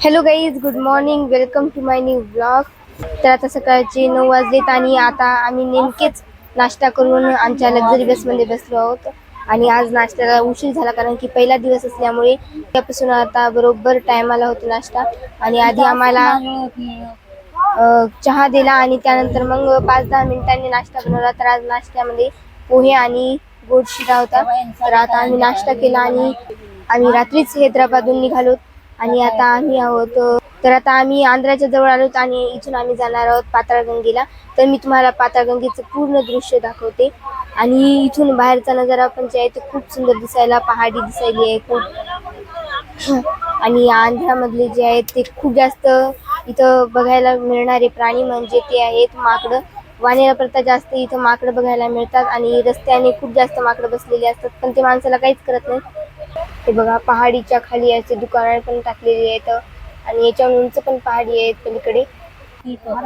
Hello guys good morning welcome to my new blog तर आता सकाळचे नऊ वाजलेत आणि आता आम्ही नेमकेच नाश्ता करून आमच्या लक्झरी बसमध्ये बसलो आहोत. आणि आज नाश्त्याला उशीर झाला कारण की पहिला दिवस असल्यामुळे त्यापासून आता बरोबर टायमाला होतो नाश्ता. आणि आधी आम्हाला चहा दिला आणि त्यानंतर मग पाच दहा मिनिटांनी नाश्ता बनवला. तर आज नाश्त्यामध्ये पोहे आणि गोड शिरा होता. तर आता आम्ही नाश्ता केला आणि आम्ही रात्रीच हैदराबादहून निघालो. आणि आता आम्ही आहोत तर आता आम्ही आंध्राच्या जवळ आलोत आणि इथून आम्ही जाणार आहोत पाताळगंगेला. तर मी तुम्हाला पाताळगंगेचं पूर्ण दृश्य दाखवते. आणि इथून बाहेरचा नजारा पण जे आहे ते खूप सुंदर दिसायला पहाडी दिसायली आहे खूप. आणि आंध्रामधले जे आहेत ते खूप जास्त इथं बघायला मिळणारे प्राणी म्हणजे ते आहेत माकडं. वानेरा प्रथा जास्त इथं माकडं बघायला मिळतात आणि रस्त्याने खूप जास्त माकडं बसलेली असतात पण ते माणसाला काहीच करत नाही. ते बघा पहाडीच्या खाली असे दुकानं पण टाकलेली आहेत आणि याच्यावर उंच पण पहाडी आहेत पलीकडे.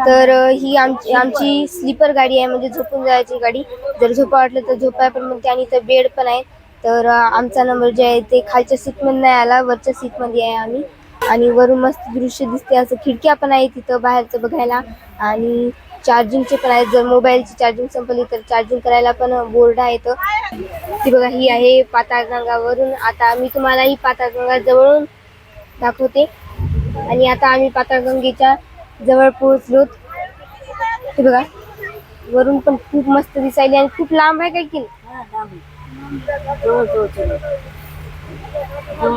तर ही आमची आमची स्लीपर गाडी आहे म्हणजे झोपून जायची गाडी. जर झोपा वाटलं तर झोपाय पण म्हणते आणि इथं बेड पण आहे. तर आमचा नंबर जे आहे ते खालच्या सीटमध्ये नाही आला वरच्या सीटमध्ये आहे आम्ही. आणि वरून मस्त दृश्य दिसते असं खिडक्या पण आहे तिथं बाहेरचं बघायला. आणि चार्जिंगचे पण आहेत जर मोबाईलची चार्जिंग संपली तर चार्जिंग करायला पण बोर्ड आहे ती बघा ही आहे पाताळगंगावरून. आता मी तुम्हाला ही पाताळगंगा जवळून दाखवते. आणि आता आम्ही पाताळगंगेच्या जवळ पोहोचलो. ते बघा वरून पण खूप मस्त दिसायली आणि खूप लांब आहे काय की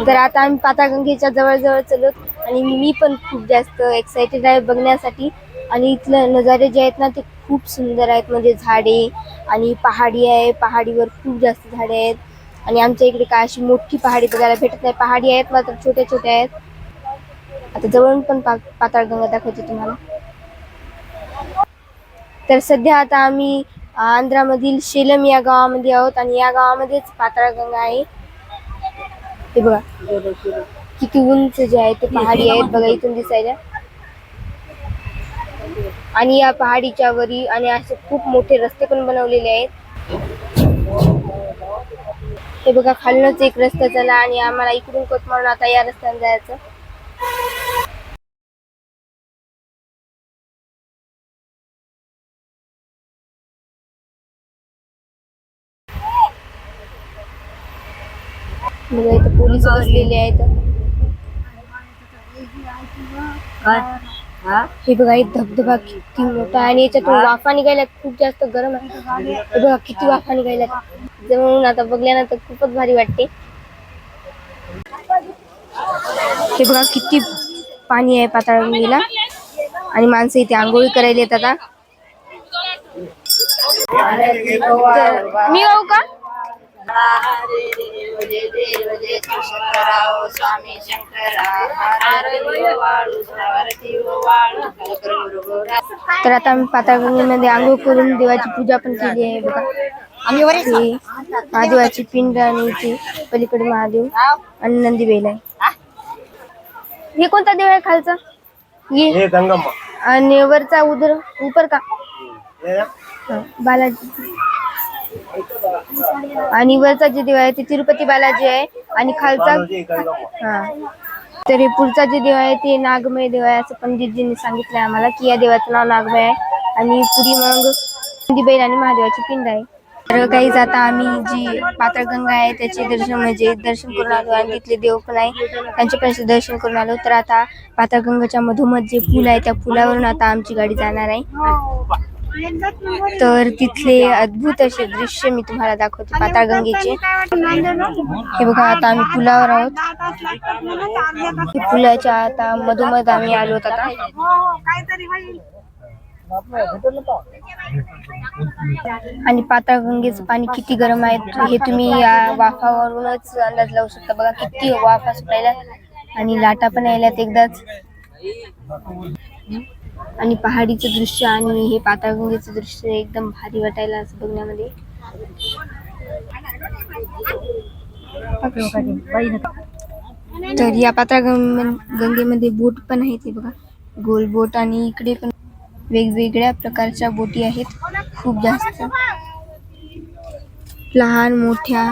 तर आता आम्ही पाताळगंगेच्या जवळ जवळ चलो आणि मी पण खूप जास्त एक्साइटेड आहे बघण्यासाठी. आणि इथले नजारे जे आहेत ना ते खूप सुंदर आहेत. म्हणजे झाडे आणि पहाडी आहे. पहाडीवर खूप जास्त झाडे आहेत. आणि आमच्या इकडे काय अशी मोठी पहाडी बघायला भेटत नाही. पहाडी आहेत मात्र छोट्या छोट्या आहेत. आता जवळून पण पा पाताळगंगा दाखवते तुम्हाला. तर सध्या आता आम्ही आंध्रामधील शेलम या गावामध्ये आहोत आणि या गावामध्येच पाताळगंगा आहे. ते बघा. किती उंच जे आहे ते पहाडी आहेत. बघा इथून दिसायला. आणि या पहाडीच्या वरी आणि असे खूप मोठे रस्ते पण बनवलेले आहेत. हे बघा खालूनच एक रस्ता झाला आणि आम्हाला इकडून कोट मारून आता या रस्त्याने जायचं. इथं पोलीस बसलेले आहेत. हे? बघा हे धबधबा किती मोठा आहे. आणि याच्यातून वाफा निघायला खूप जास्त गरम आहे. हे बघा किती वाफा निघायला. जवळून आता बघल्यानंतर खूपच भारी वाटते. हे बघा किती पाणी आहे पाताळगंगेला आणि माणसं इथे आंघोळी करायला येतात मी येऊ का? तर आता आम्ही पाताळगंगेमध्ये आंघोळ करून देवाची पूजा पण केली आहे बघा. हे महादेवाची पिंड आणि पलीकडे महादेव आणि नंदी बैल आहे. हे. कोणता देव आहे खालचा? ये हे आणि वरचा उदर उपर का? बालाजी. आणि वरचा जे देव आहे ते तिरुपती बालाजी आहे आणि खालचा हा. तर हे पुढचा जे देव आहे ते नागमय देव आहे असं पंडितजींनी सांगितलंय आम्हाला की या देवाचं नाव नागमय आहे. आणि पुढे मग नंदी आणि महादेवाची पिंड आहे. तर काही आता आम्ही जी पात्रगंगा आहे त्याचे दर्शन म्हणजे दर्शन करून आलो. आणि तिथले देव पण आहे त्यांचे पण दर्शन करून आलो. तर आता पात्रगंगाच्या मधोमध जे पूल आहे त्या पुलावरून आता आमची गाडी जाणार आहे. तर तिथले अद्भुत असे दृश्य मी तुम्हाला दाखवते पाताळगंगेचे. हे बघा आता आम्ही पुलावर आहोत. पुलाच्या आता मधोमध आम्ही आलो आता. आणि पाताळगंगेचं पाणी किती गरम आहे हे तुम्ही या वाफावरूनच अंदाज लावू शकता. बघा किती वाफा सुटायला आणि लाटा पण यायला एकदाच. आणि पहाडीचं दृश्य आणि हे पाताळगंगेचं दृश्य एकदम भारी वाटायला असं बघण्यामध्ये. तर या पाताळगंग गंगेमध्ये बोट पण आहे ते बघा. गोल बोट आणि इकडे पण वेगवेगळ्या प्रकारच्या बोटी आहेत. खूप जास्त. लहान मोठ्या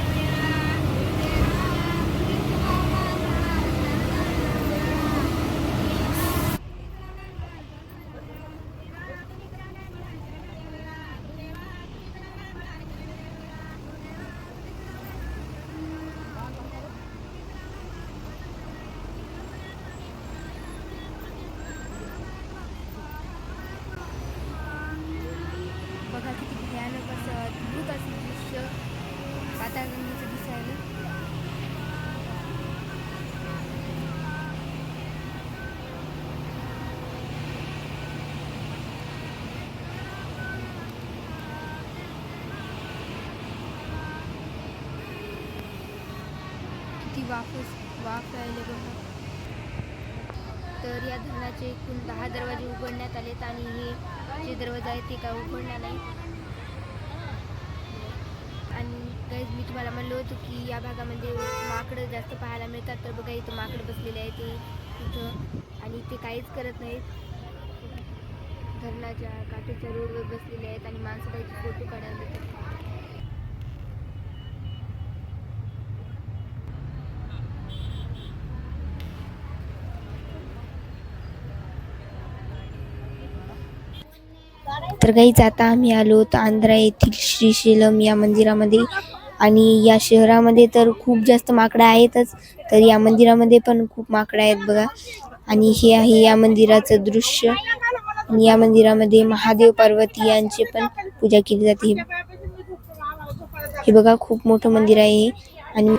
बघा किती भयानक असं अद्भुत असं दृश्य वातावरणाचं दिसायला किती वाफ वाफ राहिले बघा. तर या धरणाचे एकूण दहा दरवाजे उघडण्यात आलेत आणि हे जे दरवाजे आहेत ते काय उघडणार नाही आणि काहीच मी तुम्हाला म्हणलं होतं की या भागामध्ये माकडं जास्त पाहायला मिळतात. तर बघा इथं माकडं बसलेले आहे ते इथं आणि ते काहीच करत नाहीत. धरणाच्या काठीच्या रोडवर बसलेले आहेत आणि माणसं काही फोटो काढायला येतात. तर काहीच आता आम्ही आलो होतो आंध्रा येथील श्रीशैलम या मंदिरामध्ये आणि या शहरामध्ये तर खूप जास्त माकडं आहेतच तर या मंदिरामध्ये पण खूप माकडं आहेत बघा. आणि हे आहे या मंदिराचं दृश्य. आणि या मंदिरामध्ये महादेव पार्वती यांची पण पूजा केली जाते. हे बघा खूप मोठं मंदिर आहे. आणि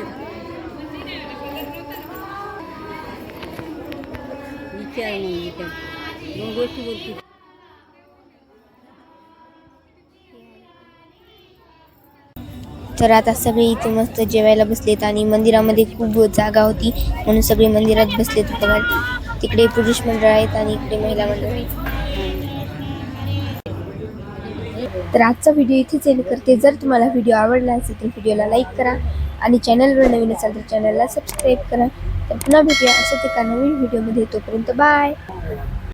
तर आता सगळे इथे मस्त जेवायला बसलेत आणि मंदिरामध्ये खूप जागा होती म्हणून सगळे मंदिरात बसलेत बघा. तिकडे पुरुष मंडळ आहेत आणि इकडे महिला मंडळ आहेत. तर आजचा व्हिडिओ इथेच एंड करते. जर तुम्हाला व्हिडिओ आवडला असेल तर व्हिडिओला लाईक करा आणि चॅनलवर नवीन असाल तर चॅनलला सबस्क्राईब करा. तर पुन्हा भेटूया अशाच एका नवीन व्हिडिओमध्ये. तोपर्यंत बाय.